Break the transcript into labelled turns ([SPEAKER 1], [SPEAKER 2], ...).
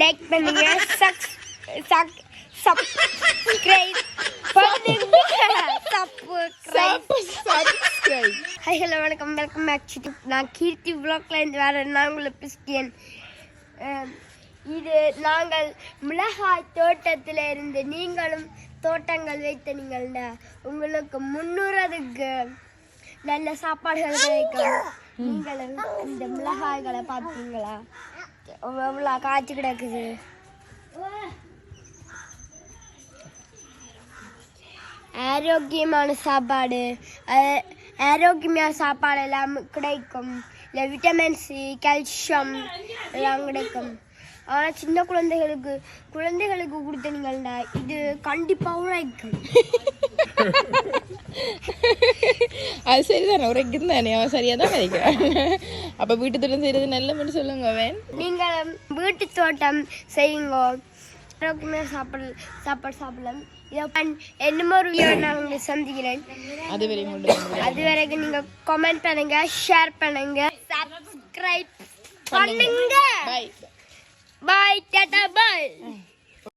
[SPEAKER 1] Like பண்ணுங்க சக் சக் சப்ஸ்கிரைப் பண்ணுங்க சப்ஸ்கிரைப் ஹாய் ஹலோ வணக்கம் வெல்கம் பேக் நான் கீர்த்தி vlogல இருந்து வரேன் நான் உங்களை கிறிஸ்டியன் இது நாங்கள் மிளகாய் தோட்டத்தில் இருந்து நீங்களும் தோட்டங்கள் வைத்த நீங்கள் உங்களுக்கு முன்னுறதுக்கு நல்ல சாப்பாடுகள் கிடைக்கும். நீங்களும் இந்த மிளகாய்களை பார்த்தீங்களா? எவ்வளோ காய்ச்சி கிடக்குது. ஆரோக்கியமான சாப்பாடு. ஆரோக்கியமான சாப்பாடு எல்லாம் கிடைக்கும். இல்லை விட்டமின் சி கால்சியம் எல்லாம் கிடைக்கும். ஆனால் சின்ன குழந்தைகளுக்கு குழந்தைகளுக்கு கொடுத்தீங்கன்னா இது கண்டிப்பாக உழைக்கும்
[SPEAKER 2] அது சரிதானே உரைக்கும் தானே அவன் சரியா தான் நினைக்கிறான் அப்ப வீட்டு திட்டம் செய்யறது நல்ல மட்டும் சொல்லுங்க அவன்.
[SPEAKER 1] நீங்கள் வீட்டு தோட்டம் செய்யுங்க. ஆரோக்கியமாக சாப்பாடு சாப்பாடு சாப்பிடலாம். என்னமோ ஒரு நான் உங்களை சந்திக்கிறேன்.
[SPEAKER 2] அது கொண்டு
[SPEAKER 1] அது வரைக்கும் நீங்கள் கமெண்ட் பண்ணுங்க ஷேர் பண்ணுங்க. சப்ஸ்கிரைப் பண்ணுங்க.
[SPEAKER 2] பாய்
[SPEAKER 1] பாய் டாடா பாய்